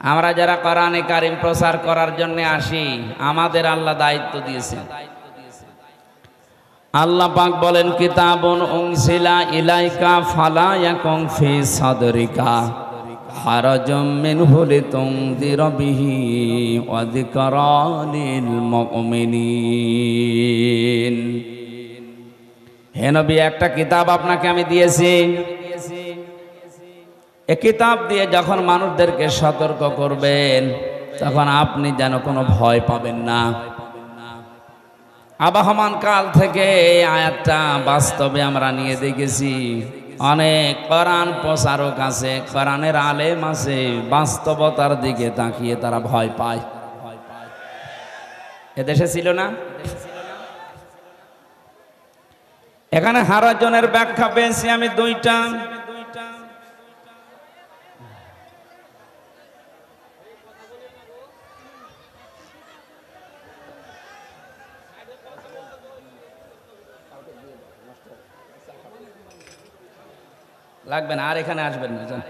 আমরা যারা কোরআনে কারিম প্রচার করার জন্য আসি, আমাদের আল্লাহ দায়িত্ব দিয়েছেন। আল্লাহ পাক বলেন, কিতাবুন উনসিলা ইলাইকা ফালা ইয়াকুম ফি সাদরিকা হারাজাম মিনহু লিতুনদির বিহি ওয়া যিকরা লিল মুমিনিন। হে নবী, একটা কিতাব আপনাকে আমি দিয়েছি। এ কিতাব দিয়ে যখন মানুষদেরকে সতর্ক করবেন, তখন আপনি যেন কোনো ভয় পাবেন না। আবহমান কাল থেকে এই আয়াতটা বাস্তবে আমরা নিয়ে দেখেছি। অনেক কোরআন প্রচারক আছে, কোরআনের আলেম আছে, বাস্তবতার দিকে তাকিয়ে তারা ভয় পায়। এদেশে ছিল না? এখানে হারাজনের ব্যাখ্যা পেয়েছি আমি দুইটা। লাগবে না আর এখানে আসবেন না যান।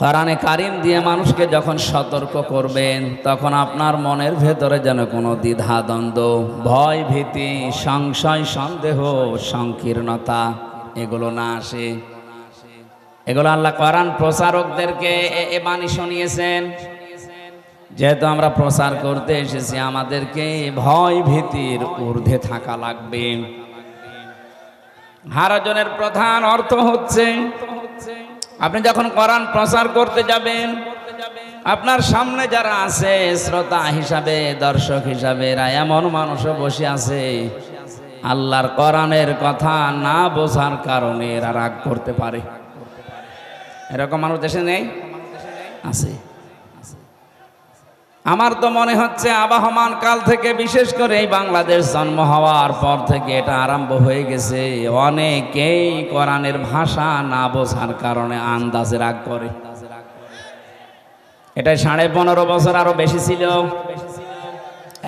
কোরআনে কারিম দিয়ে মানুষকে যখন সতর্ক করবেন, তখন আপনার মনের ভেতরে যেন কোনো দ্বিধা দ্বন্দ্ব ভয় ভীতি সংশয়, সন্দেহ, সংকীর্ণতা, এগুলো না আসে এগুলো আল্লাহ কোরআন প্রচারকদেরকে এ বাণী শুনিয়েছেন যেহেতু আমরা প্রচার করতে এসেছি, আমাদেরকে ভয় ভীতির ঊর্ধ্বে থাকা লাগবে। হারাজনের প্রধান অর্থ হচ্ছে, আপনি যখন কোরআন প্রচার করতে যাবেন, আপনার সামনে যারা আছে, শ্রোতা হিসাবে, দর্শক হিসাবে, এরা এমন মানুষও বসে আছে, আল্লাহর কোরআনের কথা না বোঝার কারণে এরা রাগ করতে পারে। এরকম মানুষ দেশে নেই? আছে। আমার তো মনে হচ্ছে আবাহমান কাল থেকে বিশেষ করে এই বাংলাদেশ জন্ম হওয়ার পর থেকে এটা আরম্ভ হয়ে গেছে। অনেকেই কোরআনের ভাষা না বোঝার কারণে আন্দাজে রাগ করে। এটা সাড়ে পনেরো বছর আরও বেশি ছিল।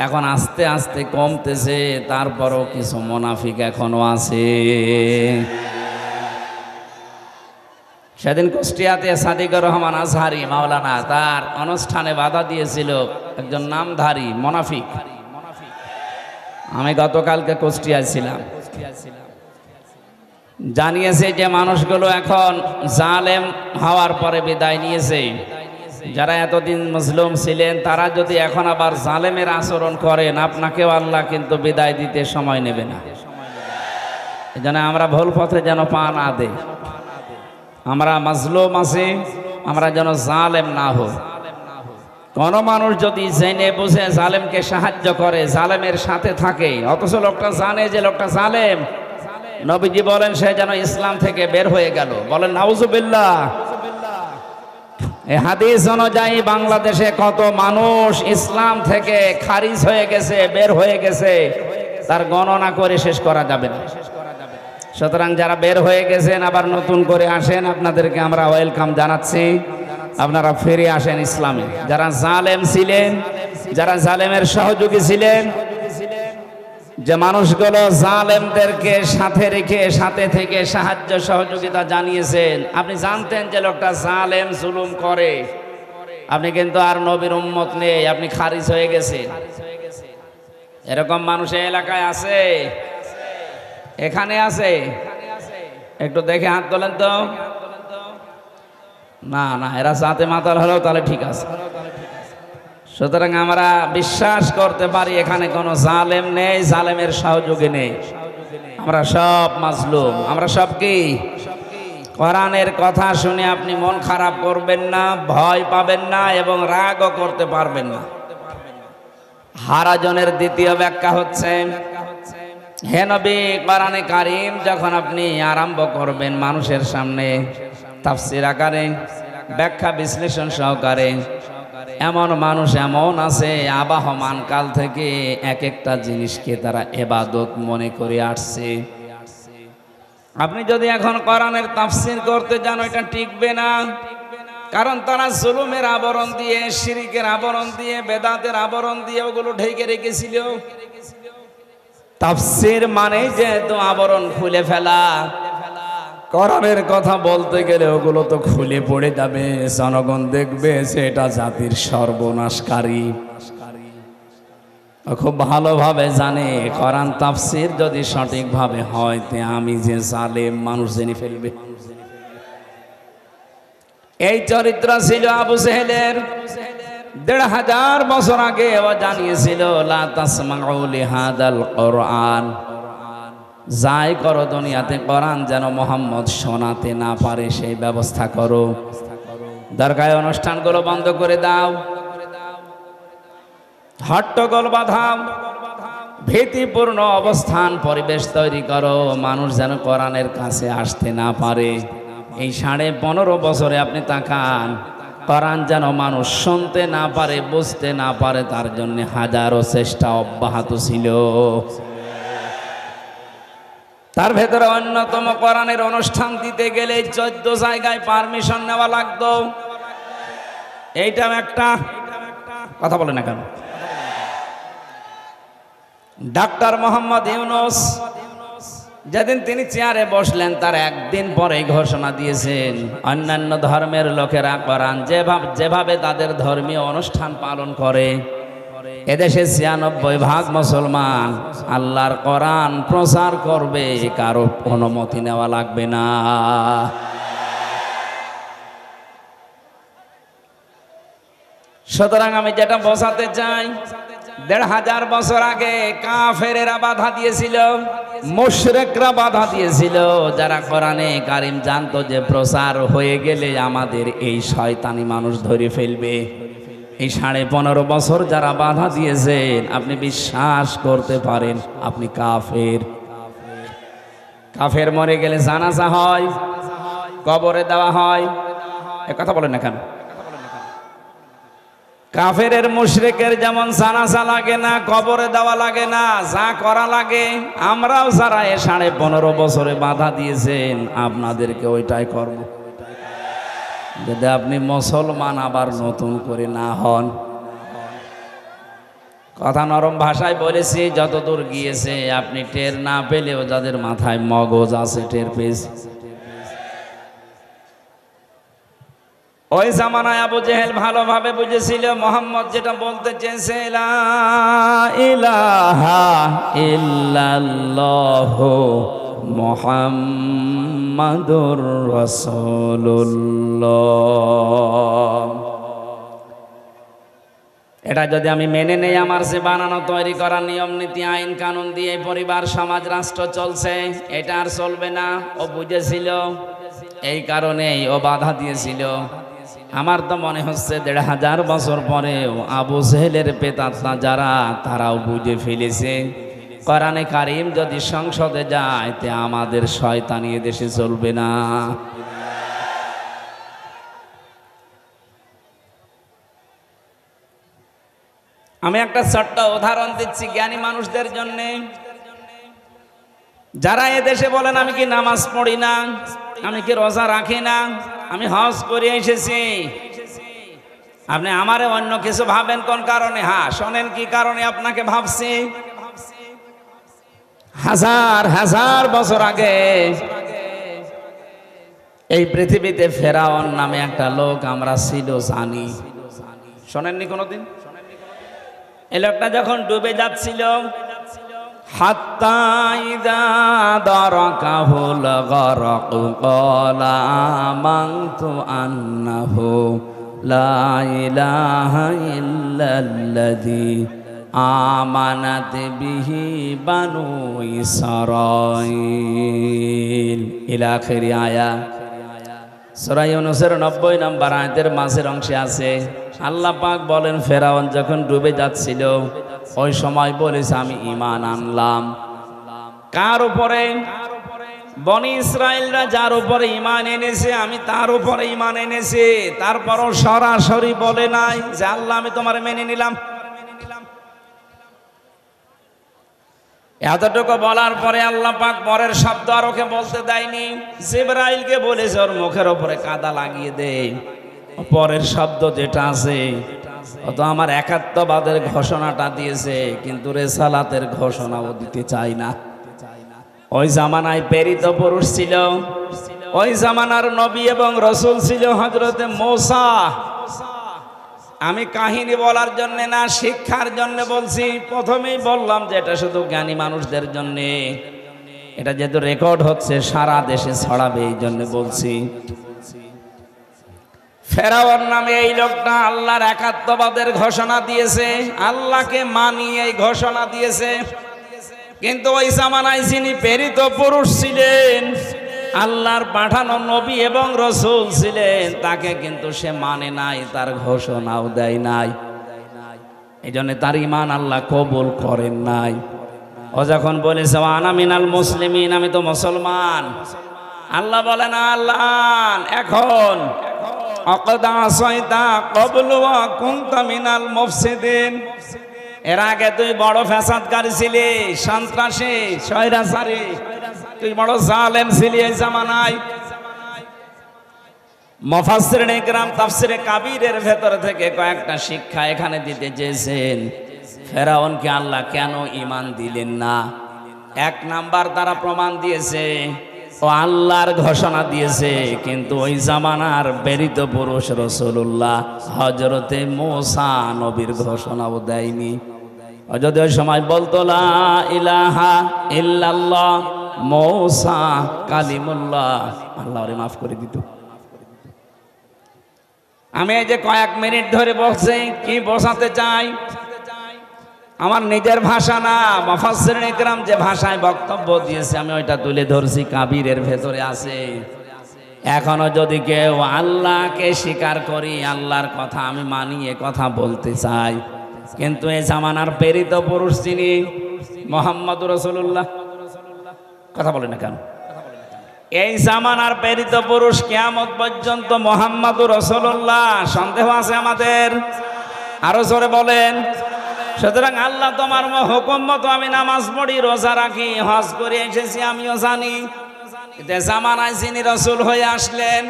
এখন আস্তে আস্তে কমতেছে, তারপরও কিছু মোনাফিক এখনও আছে। সেদিন কুষ্টিয়াতে সাদিকুর রহমান আজহারি মাওলানা তার অনুষ্ঠানে বাধা দিয়েছিল একজন নামধারী, মনাফিক। আমি গতকালকে কুষ্টিয়ায় ছিলাম। জানিয়েছে যে মানুষগুলো এখন জালেম হওয়ার পরে বিদায় নিয়েছে। যারা এতদিন মুসলিম ছিলেন, তারা যদি এখন আবার জালেমের আচরণ করেন, আপনাকেও আল্লাহ কিন্তু বিদায় দিতে সময় নেবে না। এই আমরা ভুল পথে যেন পা না দেয় আমরা মাজলুম আছি, আমরা যেন জালেম না হই। কোন মানুষ যদি জেনে বুঝে জালেমকে সাহায্য করে, জালেমের সাথে থাকে, অথচ লোকটা জানে যে লোকটা জালেম, নবীজি বলেন সে যেন ইসলাম থেকে বের হয়ে গেল। বলেন, নাউজুবিল্লাহ। এই হাদিস অনুযায়ী বাংলাদেশে কত মানুষ ইসলাম থেকে খারিজ হয়ে গেছে, বের হয়ে গেছে, তার গণনা করে শেষ করা যাবে না। সুতরাং যারা বের হয়ে গেছেন, আবার নতুন করে আসেন, আপনাদেরকে আমরা ওয়েলকাম জানাচ্ছি। আপনারা ফিরে আসেন ইসলামে। যারা জালেম ছিলেন, যারা জালেমের সহযোগী ছিলেন, যে মানুষগুলো জালেমদেরকে সাথে রেখে, সাথে থেকে সাহায্য, সহযোগিতা জানিয়েছেন, আপনি জানতেন যে লোকটা জালেম, জুলুম করে। আপনি কিন্তু আর নবীর উম্মত নেই, আপনি খারিজ হয়ে গেছেন। এরকম মানুষ এই এলাকায় আছে। এখানে আছে। একটু দেখে হাত তোলেন তো। না না, এরা সাথে মাতাল হলেও তাহলে ঠিক আছে। সুতরাং আমরা বিশ্বাস করতে পারি, এখানে কোনো জালেম নেই, জালেমের সহযোগী নেই। আমরা সব মাজলুম। আমরা সব কি? কোরআনের কথা শুনে আপনি মন খারাপ করবেন না, ভয় পাবেন না এবং রাগও করতে পারবেন না। হারাজনের দ্বিতীয় ব্যাখ্যা হচ্ছে হে নবী, কোরআনে কারিম যখন আপনি আরম্ভ করবেন মানুষের সামনে তাফসির আকারে, ব্যাখ্যা বিশ্লেষণ সহকারে, এমন মানুষ এমন আছে আবাহমান কাল থেকে এক একটা জিনিসকে তারা এবাদত মনে করে আসছে। আপনি যদি এখন কোরআনের তাফসির করতে যান এটা টিকবে না। কারণ তারা জুলুমের আবরণ দিয়ে, শিরিকের আবরণ দিয়ে, বেদাতের আবরণ দিয়ে ওগুলো ঢেকে রেখেছিল। তাফসির মানে যেহেতু আবরণ খুলে ফেলা। কোরআনের কথা বলতে গেলে ওগুলো তো খুলে পড়ে যাবে। জনগণ দেখবে সেটা জাতির সর্বনাশকারী। খুব ভালোভাবে জানে করান তাফসির যদি সঠিকভাবে হয় তে আমি যে জালেম মানুষ জেনে ফেলবে। এই চরিত্র ছিল আবু সেহেলের দেড় হাজার বছর আগে ও জানিয়েছিল যাই করো দুনিয়াতে, কোরআন যেন মোহাম্মদ শোনাতে না পারে, সেই ব্যবস্থা করো। দরকার অনুষ্ঠানগুলো বন্ধ করে দাও। হট্টগোল বাধাও। ভীতিপূর্ণ অবস্থান, পরিবেশ তৈরি করো। মানুষ যেন কোরআনের কাছে আসতে না পারে। এই সাড়ে পনেরো বছরে আপনি তাকান। কোরআন যেন মানুষ শুনতে না পারে, বুঝতে না পারে, তার জন্য হাজারো চেষ্টা অব্যাহত ছিল। তার ভেতরে অন্যতম কোরআনের অনুষ্ঠান দিতে গেলে চোদ্দ জায়গায় পারমিশন নেওয়া লাগতো। এইটাও একটা কথা বলে না কেন? ডাক্তার মোহাম্মদ ইউনুস যেদিন তিনি চেয়ারে বসলেন, তার একদিন পরে ঘোষণা দিয়েছেন, অন্যান্য ধর্মের লোকেরা করান যেভাবে যেভাবে তাদের ধর্মীয় অনুষ্ঠান পালন করে, এদেশে ছিয়ানব্বই ভাগ মুসলমান আল্লাহর কোরআন প্রচার করবে, কারও অনুমতি নেওয়া লাগবে না। সুতরাং আমি যেটা বোঝাতে চাই দেড় হাজার বছর আগে কাফেরেরা বাধা দিয়েছিল, মুশরেকরা বাধা দিয়েছিল। যারা কোরআনে কারিম জানতো যে প্রচার হয়ে গেলে আমাদের এই শয়তানি মানুষ ধরে ফেলবে। এই সাড়ে পনেরো বছর যারা বাধা দিয়েছেন, আপনি বিশ্বাস করতে পারেন, আপনি কাফের। কাফের মরে গেলে জানাজা হয়, কবরে দেওয়া হয়। কথা বলেন না কেন? কাফেরের মুশরিকের যেমন জানাজা লাগে না, কবরে দেওয়া লাগে না, যা করা লাগে, আমরাও যারা এ সাড়ে পনেরো বছরে বাধা দিয়েছেন, আপনাদেরকে ওইটাই করব। যদি আপনি মুসলমান আবার নতুন করে না হন। কথা নরম ভাষায় বলেছি, যতদূর গিয়েছে, আপনি টের না পেলেও যাদের মাথায় মগজ আছে, টের পেয়েছে। ওই জামানায় আবু জেহেল ভালোভাবে বুঝেছিল, মোহাম্মদ যেটা বলতে চেয়েছে মোহাম্মদুর এটা যদি আমি মেনে নেই, আমার যে বানানো, তৈরি করা নিয়ম, নীতি, আইন, কানুন দিয়ে পরিবার, সমাজ, রাষ্ট্র চলছে, এটা আর চলবে না। ও বুঝেছিল, এই কারণেই ও বাধা দিয়েছিল। আমার তো মনে হচ্ছে দেড় হাজার বছর পরেও আবু সেহেলের পেতাত্মা যারা, তারাও বুঝে ফেলেছে। কোরআনে কারিম যদি সংসদে যায়, তে আমাদের শয়তানি দেশে চলবে না। আমি একটা ছোট্ট উদাহরণ দিচ্ছি জ্ঞানী মানুষদের জন্য। যারা এদেশে বলেন, আমি কি নামাজ পড়ি না? আমি কি রোজা রাখি না? আমি হজ করে এসেছি। আপনি আমারে অন্য কিছু ভাবেন কোন কারণে? হ্যাঁ শোনেন কি কারণে আপনাকে ভাবছি। হাজার হাজার বছর আগে এই পৃথিবীতে ফেরাওয়ান নামে একটা লোক আমরা ছিল জানি। শোনেননি কোনোদিন? এই লোকটা যখন ডুবে যাচ্ছিল আয়া। সূরা ইউনূসের 90 নম্বর আয়াতের মাঝের অংশে আছে আল্লাহ পাক বলেন, ফেরাউন যখন ডুবে যাচ্ছিল, ওই সময় বলেছে, আমি ইমান আনলাম। কার উপরে? বনি ইসরায়েলরা যার উপরে ইমান এনেছে, আমি তার উপরে ইমান এনেছি। তারপরও সরাসরি বলে নাই যে, আল্লাহ, আমি তোমার মেনে নিলাম। এতটুকু বলার পরে আল্লাহ পাক পরের শব্দ আর ওকে বলতে দেয়নি। জিব্রাইলকে বলেছে, ওর মুখের ওপরে কাদা লাগিয়ে দে। পরের শব্দ যেটা আছে ও তো আমার একাত্মবাদের ঘোষণাটা দিয়েছে, কিন্তু রেসালাতের ঘোষণাও দিতে চাই না। ওই জামানায় প্রেরিত পুরুষ ছিল, ওই জামানার নবী এবং রসুল ছিল হজরতে মোসা। আমি কাহিনী বলার জন্য না, শিক্ষার জন্য বলছি, প্রথমেই বললাম যে এটা শুধু জ্ঞানী মানুষদের জন্যে। এটা যেহেতু রেকর্ড হচ্ছে, সারা দেশে ছড়াবে, এই জন্য বলছি। ফেরাওয়ার নামে এই লোকটা আল্লাহর একাত্মবাদের ঘোষণা দিয়েছে, আল্লাহকে মানিয়ে এই ঘোষণা দিয়েছে। কিন্তু ওই জামানায় যিনি প্রেরিত পুরুষ ছিলেন, আল্লাহর পাঠানো নবী এবং রসুল ছিলেন, তাকে কিন্তু সে মানে নাই, তার ঘোষণাও দেয় নাই। এই জন্য তার ইমান আল্লাহ কবুল করেন নাই। ও যখন বলেছে আনা মিনাল মুসলিমিন, আমি তো মুসলমান। আল্লাহ বলেন, আল্লাহ, এখন অকদা এর আগে তুই বড় ফ্যাসাদকারী ছিলি, সন্ত্রাসী তুই বড় জালেম ছিলি এই জামানায়। কাবিরের ভেতর থেকে কয়েকটা শিক্ষা এখানে দিতে চেয়েছেন। ফেরাউনকে আল্লাহ কেন ইমান দিলেন না? এক নাম্বার তারা প্রমাণ দিয়েছে ও আল্লাহর ঘোষণা দিয়েছে, কিন্তু ওই জামানার বেরিত পুরুষ রসুল্লাহ হজরতে মোসা নবীর ঘোষণাও দেয়নি। যদি ওই সময় বলতো, লা ইলাহা ইল্লাল্লাহ মৌসা কালিমুল্লাহ, আল্লাহ ওরে মাফ করে দিত। আমি এই যে কয়েক মিনিট ধরে বসছি কি বসাতে চাই? আমার নিজের ভাষা না মফাসির ইকরাম যে ভাষায় বক্তব্য দিয়েছে, আমি ওইটা তুলে ধরছি, কাবিরের ভেতরে আছে। এখনও যদি কেউ আল্লাহকে স্বীকার করি, আল্লাহর কথা আমি মানি, এ কথা বলতে চাই। কিন্তু এই জামানার প্রেরিত পুরুষ যিনি, মোহাম্মদ রসুল্লাহ কথা বলে না কেন? এই জামানার প্রেরিত পুরুষ কিয়ামত পর্যন্ত মোহাম্মদ রসুল্লাহ সন্দেহ আছে আমাদের? আরও জোরে বলেন। সুতরাং আল্লাহ তোমার হুকুম মতো আমি নামাজ পড়ি, রোজা রাখি, হজ করে এসেছি, আমিও জানি। জামানায় যিনি রসুল হয়ে আসলেন,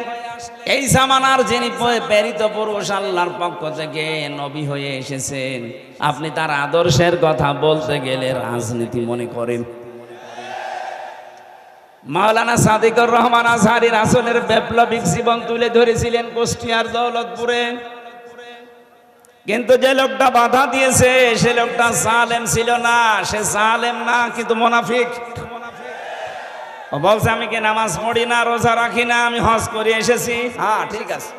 এই জামানার যিনি প্রেরিত পুরুষ আল্লাহর পক্ষ থেকে নবী হয়ে এসেছেন। আপনি তার আদর্শের কথা বলতে গেলে রাজনীতি মনে করেন। মাওলানা সাদিকুর রহমান আজহারি রাসুলের বিপ্লবিক জীবন তুলে ধরেছিলেন কুষ্টিয়ার দৌলতপুরে। কিন্তু যে লোকটা বাধা দিয়েছে, সে লোকটা সালেম ছিল না। সে সালেম না, কিন্তু মোনাফিক। বলছে, আমি কি নামাজ পড়ি না, রোজা রাখি না? আমি হজ করে এসেছি। হ্যাঁ ঠিক আছে।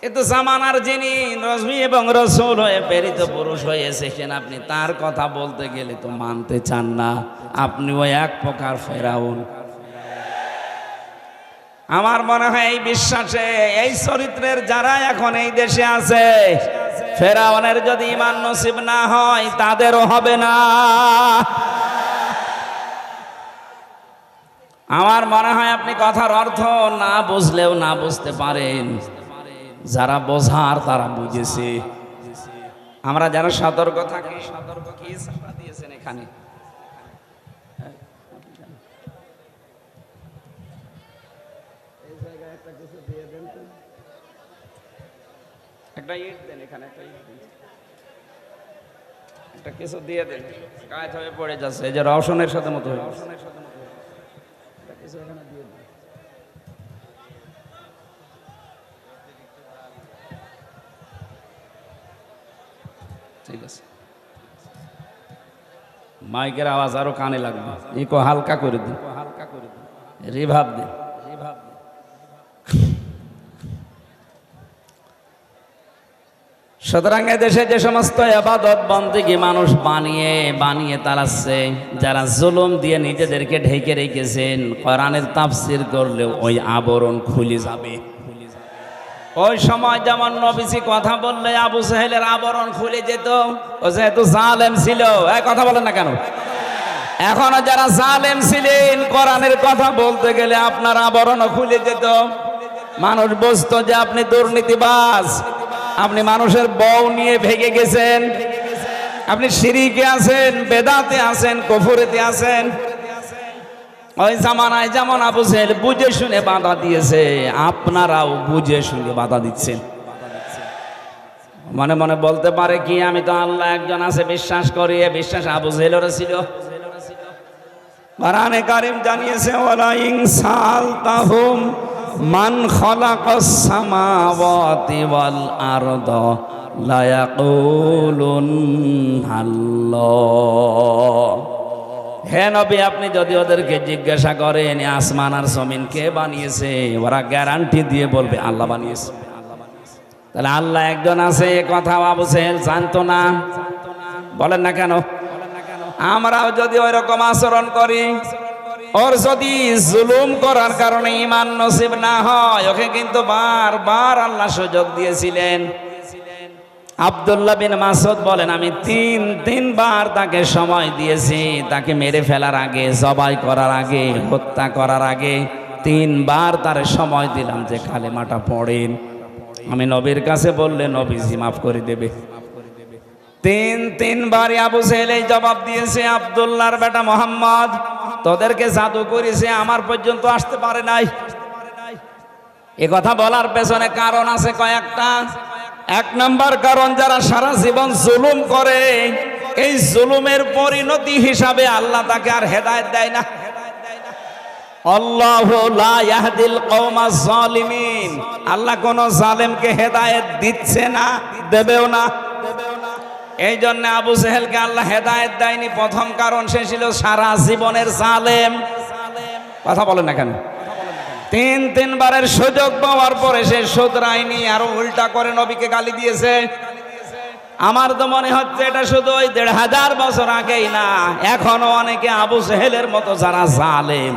কিন্তু জামানার যিনি রশ্মি এবং রসুল হয়ে প্রেরিত পুরুষ হয়ে এসেছেন, আপনি তার কথা বলতে গেলে তো মানতে চান না। আপনি ওই এক প্রকার ফেরাউন। আমার মনে হয় এই বিশ্বাসে, এই চরিত্রের যারা এখন এই দেশে আছে, ফেরাউনের যদি ইমান নসিব না হয়, তাদেরও হবে না। আমার মনে হয় আপনি কথার অর্থ না বুঝলেও না বুঝতে পারেন। যারা বোঝার, তারা বুঝেছে। আমরা যারা সতর্ক থাকি, সতর্ক কি দিয়েছেন এখানে। একটা ইট দেন এখানে একটা ইট দেন। একটা কিছু দিয়ে দেন। কাজ হয়ে পড়ে যাচ্ছে যে রওশনের সাথে মতো হয়ে গেছে। একটা কিছু এখানে দিয়ে দেন। ঠিক আছে। মাইকের আওয়াজ আরও কানে লাগবে। ইকো হালকা করে দিন। হালকা করে দিন। রিভাব দিন রিভাব দিন সুতরাং দেশে যে সমস্ত আবাদত বন্দিগি মানুষ বানিয়ে বানিয়ে তালাচ্ছে, যারা জুলুম দিয়ে নিজেদেরকে ঢেকে রেখেছেন, কোরআনের তাফসির করলেও ওই আবরণ খুলে যাবে। ওই সময় যেমন নবীজি কথা বললে আবু সাহেলের আবরণ খুলে যেত, ও যেহেতু জালেম ছিল এই কথা বলেন না কেন? এখনও যারা জালেম ছিলেন, কোরআনের কথা বলতে গেলে আপনার আবরণও খুলে যেত। মানুষ বুঝতো যে আপনি দুর্নীতিবাজ। আপনি মানুষের বউ নিয়ে ভেগে গেছেন। আপনি সিঁড়িকে আছেন, বেদাতে আছেন, কফুরেতে আছেন। ওই জামানায় যেমন আবু বুঝে শুনে বাধা দিয়েছে, আপনারাও বুঝে শুনে বাধা দিচ্ছেন। মনে মনে বলতে পারে কি, আমি তো আল্লাহ একজন আছে, বিশ্বাস করি বিশ্বাস আবু জেলের ছিল। কোরআনে কারিম জানিয়েছে, ওয়ালা ইনসাল তাহুম মান খালাকাস সামাওয়াতি ওয়াল আরদ লা ইয়াকুলুন হে নবী, আপনি যদি ওদেরকে জিজ্ঞাসা করেন আসমান আর জমিন কে বানিয়েছে? ওরা গ্যারান্টি দিয়ে বলবে, আল্লাহ বানিয়েছে। তাহলে আল্লাহ একজন আছে কথা আবু সেহেল জানতো না। বলেন না কেন? আমরাও যদি ওই রকম আচরণ করি ওর যদি জুলুম করার কারণে ইমান নসিব না হয়, ওকে কিন্তু বারবার আল্লাহ সুযোগ দিয়েছিলেন। আব্দুল্লাহ বিন মাসুদ বলেন, আমি তিন, তিনবার তাকে সময় দিয়েছি। তাকে মেরে ফেলার আগে, জবাই করার আগে, হত্যা করার আগে তিনবার তার সময় দিলাম যে কালেমাটা পড়েন। আমি নবীর কাছে বললে, নবীজি মাফ করে দেবে। তিন তিনবার আবু সেহেল জবাব দিয়েছে আব্দুল্লাহর বেটা মোহাম্মদ। তোদেরকে জাদু করেছে, আমার পর্যন্ত আসতে পারে নাই। এ কথা বলার পেছনে কারণ আছে কয়েকটা। এক নাম্বার কারণ, যারা সারা জীবন জুলুম করে, এই জুলুমের পরিণতি হিসাবে আল্লাহ তাকে আর হেদায়েত দেয় না। আল্লাহ কোন জালেমকে হেদায়েত দিচ্ছে না, দেবেও না। এই জন্য আবু সেহেলকে আল্লাহ হেদায়েত দেয়নি। প্রথম কারণ সে ছিল সারা জীবনের জালেম। কথা বলেন না কেন? তিন, তিনবারের সুযোগ পাওয়ার পরে সে শুধরায়নি আরও উল্টা করে নবীকে গালি দিয়েছে। আমার তো মনে হচ্ছে এটা শুধু ওই দেড় হাজার বছর আগেই না, এখনও অনেকে আবু সেহেলের মতো যারা জালেম,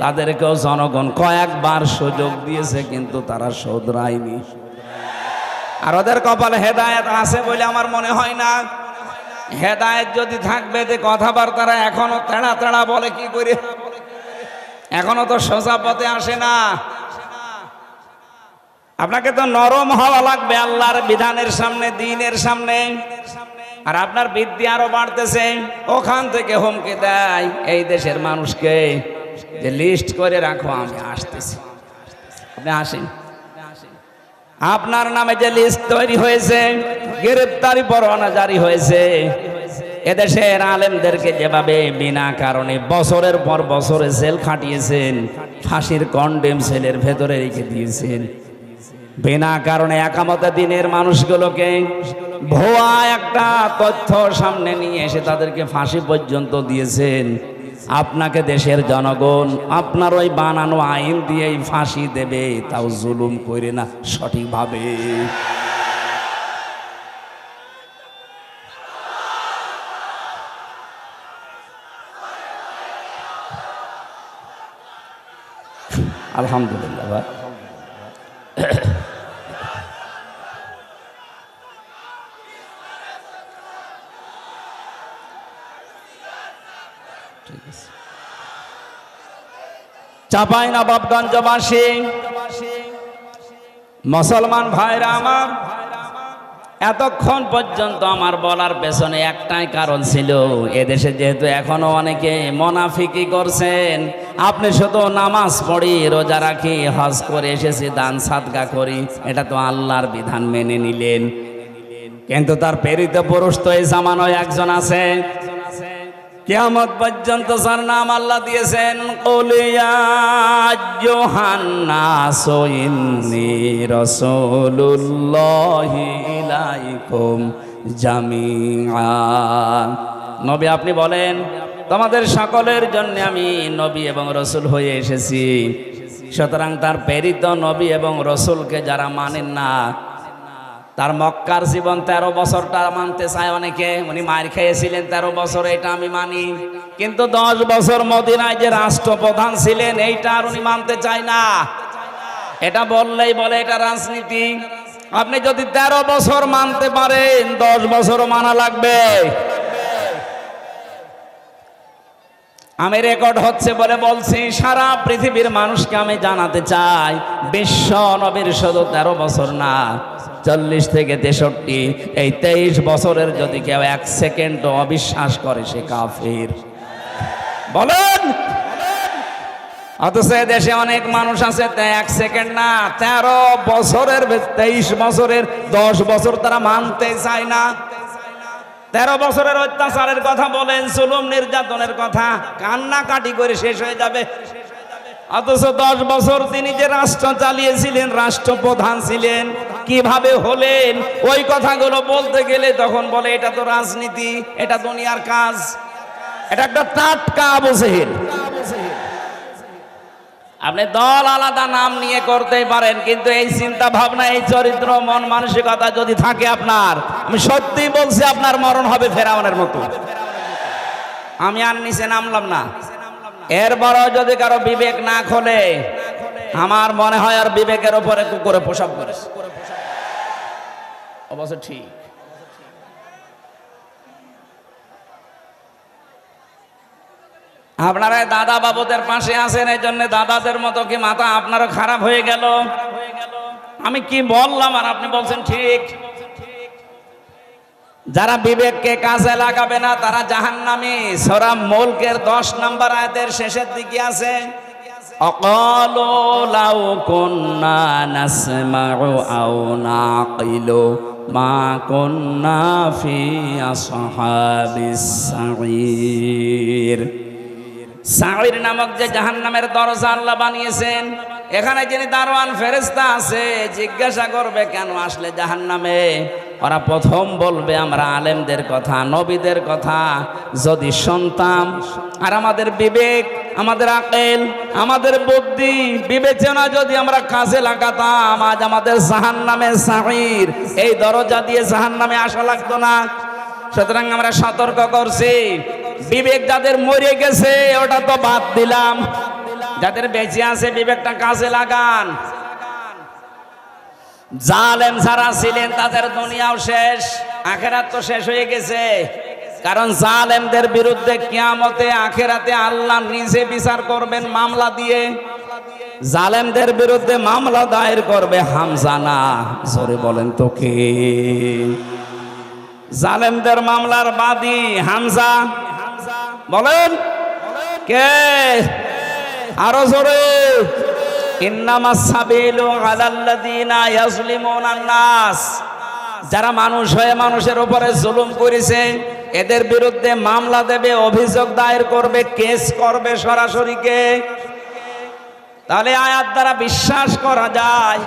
তাদেরকেও জনগণ কয়েকবার সুযোগ দিয়েছে, কিন্তু তারা শুধরায়নি। আর ওদের কপালে হেদায়েত আছে বলে আমার মনে হয় না। হেদায়েত যদি থাকবে যে কথাবার্তারা এখনও তেড়া তেড়া বলে কি করে? এখনও তো সোজা পথে আসে না। আপনাকে তো নরম হওয়া লাগবে আল্লাহর বিধানের সামনে, দিনের সামনে। আর আপনার বৃদ্ধি আরও বাড়তেছে। ওখান থেকে হুমকি দেয় এই দেশের মানুষকে যে লিস্ট করে রাখো, আমি আসতেছি। আপনি আসেন। আপনার নামে যে লিস্ট তৈরি হয়েছে, গ্রেপ্তারি পরোয়ানা জারি হয়েছে। এদেশের আলেমদেরকে যেভাবে বিনা কারণে বছরের পর বছরে জেল খাটিয়েছেন, ফাঁসির কন্ডেম সেলের ভেতরে রেখে দিয়েছেন। বিনা কারণে একামতে দিনের মানুষগুলোকে ভুয়া একটা তথ্য সামনে নিয়ে এসে তাদেরকে ফাঁসি পর্যন্ত দিয়েছেন। আপনাকে দেশের জনগণ, আপনার ওই বানানো আইন দিয়েই ফাঁসি দেবে, তাও জুলুম করে না সঠিকভাবে। আলহামদুলিল্লাহ চাপাই নবাবগঞ্জবাসী মুসলমান ভাইরা আমার, এতক্ষণ পর্যন্ত আমার বলার পেছনে একটাই কারণ ছিল, এদেশে যেহেতু এখনও অনেকে মনাফিকি করছেন, আপনি শুধু নামাজ পড়ি, রোজা রাখি, হজ করে এসেছি, দান সাদগা করি, এটা তো আল্লাহর বিধান মেনে নিলেন। কিন্তু তার প্রেরিত পুরুষ তো এই জামানোয় একজন আছে। কিয়ামত পর্যন্ত সার নাম আল্লাহ দিয়েছেন জামিআ নবী আপনি বলেন, তোমাদের সকলের জন্য আমি নবী এবং রসুল হয়ে এসেছি। সুতরাং তার প্রেরিত নবী এবং রসুলকে যারা মানেন না তার মক্কার জীবন তেরো বছরটা মানতে চায় অনেকে। উনি মার খেয়েছিলেন তেরো বছর, এটা আমি মানি। কিন্তু দশ বছর মদিনায় যে রাষ্ট্রপ্রধান ছিলেন, এইটা আর উনি মানতে চায় না। এটা বললেই বলে, এটা রাজনীতি। আপনি যদি তেরো বছর মানতে পারেন, দশ বছরও মানা লাগবে। আমি রেকর্ড হচ্ছে বলে বলছি, সারা পৃথিবীর মানুষকে আমি জানাতে চাই, বিশ্ব নবীর শুধু তেরো বছর না। চল্লিশ থেকে তেষট্টি, এই তেইশ বছরের যদি কেউ এক সেকেন্ড অবিশ্বাস করে সে কাফির। বলেন! অথচ দেশে অনেক মানুষ আছে এক সেকেন্ড না, তেরো বছরের তেইশ বছরের, দশ বছর তারা মানতে চায় না। তেরো বছরের অত্যাচারের কথা বলেন, জুলুম নির্যাতনের কথা, কান্নাকাটি করে শেষ হয়ে যাবে। অথচ দশ বছর তিনি যে রাষ্ট্র চালিয়েছিলেন, রাষ্ট্রপ্রধান ছিলেন কীভাবে হলেন? ওই কথাগুলো বলতে গেলে তখন বলে, এটা তো রাজনীতি, এটা দুনিয়ার কাজ। এটা একটা টাটকা জেহেল। আপনি দল আলাদা নাম নিয়ে করতেই পারেন, কিন্তু এই চিন্তা ভাবনা, এই চরিত্র, মন মানসিকতা যদি থাকে আপনার, আমি সত্যি বলছি আপনার মরণ হবে ফেরাউনের মতো। আমি আর নিচে নামলাম না। এরপরও যদি কারও বিবেক না খোলে, আমার মনে হয় আর বিবেকের উপরে কুকুরে পোশাক করে অবশ্য ঠিক। আপনারা দাদা বাবুদের পাশে আছেন, এই জন্য দাদাদের মতো কি মাথা আপনারও খারাপ হয়ে গেল? আমি কি বললাম আর আপনি বলছেন ঠিক? যারা বিবেককে কাজে লাগাবে না, তারা জাহান্নামী। সরা মুলকের দশ নম্বর আয়াতের শেষের দিকে আছে, অকলো নাকিলু। মা কুন্না ফি আসহাবিস সাঈর। সাঈর নামক যে জাহান্নামের দরজা আল্লাহ বানিয়েছেন, এখানে যিনি দারোয়ান ফেরেস্তা আছে, জিজ্ঞাসা করবে, কেন আসলে জাহান্নামে? ওরা প্রথম বলবে, আমরা আলেমদের কথা, নবীদের কথা, যদি শুনতাম। আর আমাদের বিবেক, আমাদের আকেল, আমাদের বুদ্ধি, বিবেচনা যদি আমরা কাজে লাগাতাম, আজ আমাদের জাহান্নামে সাঈর। এই দরজা দিয়ে জাহান্নামে আসা লাগতো না। সুতরাং আমরা সতর্ক করছি। বিবেক যাদের মরে গেছে, ওটা তো বাদ দিলাম। যাদের বেঁচে আছে, বিবেকটা কাজে লাগান। জালেম যারা ছিলেন, তাদের দুনিয়াও শেষ, আখেরাত তো শেষ হয়ে গেছে। কারণ জালেমদের বিরুদ্ধে কিয়ামতে, আখেরাতে আল্লাহ নিজে বিচার করবেন মামলা দিয়ে। জালেমদের বিরুদ্ধে মামলা দায়ের করবে হামজানা জোরে বলেন তো কে? জালেমদের মামলার বাদী হামজা। বলেন, কে? আরও জোরে। যারা মানুষ হয়ে মানুষের উপরে জুলুম করেছে, এদের বিরুদ্ধে মামলা দেবে, অভিযোগ দায়ের করবে, কেস করবে সরাসরি কে? তাহলে আয়াত দ্বারা বিশ্বাস করা যায়।